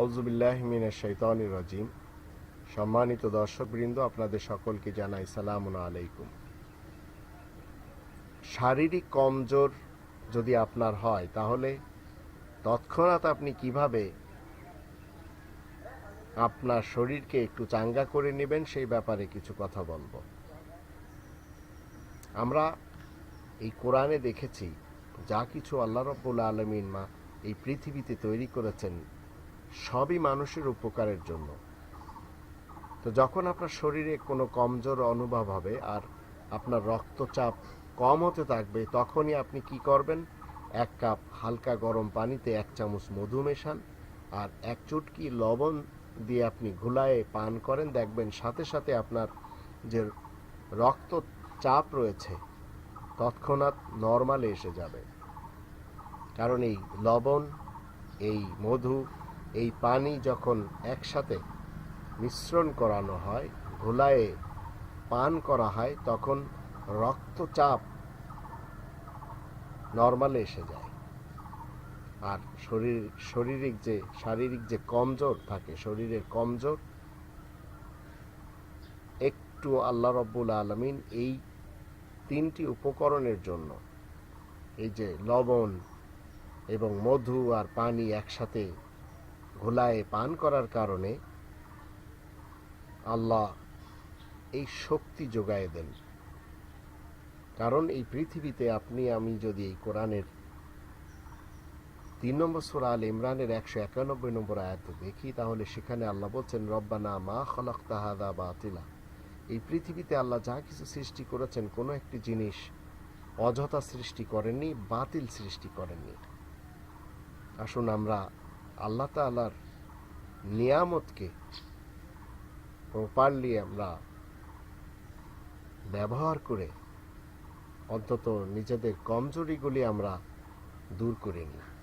আউজুবিল্লাহমিনের শৈতানির রাজিম। সম্মানিত দর্শকবৃন্দ, আপনাদের সকলকে জানাই সালাম আলাইকুম। শারীরিক কমজোর যদি আপনার হয়, তাহলে তৎক্ষণাৎ আপনি কীভাবে আপনার শরীরকে একটু চাঙ্গা করে নেবেন, সেই ব্যাপারে কিছু কথা বলব। আমরা এই কোরআনে দেখেছি, যা কিছু আল্লাহ রব্বুল আলমিন মা এই পৃথিবীতে তৈরি করেছেন সবই মানুষের উপকারের জন্য। তো যখন আপনার শরীরে কোনো কমজোর অনুভব হবে আর আপনার রক্তচাপ কম হতে থাকবে, তখনই আপনি কি করবেন? এক কাপ হালকা গরম পানিতে এক চামচ মধু মেশান আর এক চুটকি লবণ দিয়ে আপনি ঘুলায়ে পান করেন। দেখবেন সাথে সাথে আপনার যে রক্তচাপ রয়েছে, তৎক্ষণাৎ নর্মালে এসে যাবে। কারণ এই লবণ, এই মধু এই পানি যখন একসাথে মিশ্রণ করানো হয়, ঘোলায়ে পান করা হয়, তখন রক্তচাপ নর্মালে এসে যায়। আর শরীর, শারীরিক যে শারীরিক যে কমজোর থাকে, শরীরের কমজোর, একটু আল্লাহ রব্বুল আলমিন এই তিনটি উপকরণের জন্য, এই যে লবণ এবং মধু আর পানি একসাথে ঘোলায় পান করার কারণে আল্লাহ এই শক্তি যোগায় দেন। কারণ এই পৃথিবীতে আপনি, আমি যদি এই কোরআনের তিন নম্বর সুরা আল ইমরানের একশো একানব্বই নম্বর আয়াত দেখি, তাহলে সেখানে আল্লাহ বলছেন, রব্বানা মা খলক তাহাদা বাতিলা। এই পৃথিবীতে আল্লাহ যা কিছু সৃষ্টি করেছেন, কোনো একটি জিনিস অযথা সৃষ্টি করেননি, বাতিল সৃষ্টি করেননি। আসুন আমরা আল্লাহ তালার নিয়ামতকে প্রপারলি আমরা ব্যবহার করে অন্তত নিজেদের কমজোরিগুলি আমরা দূর করে নিই।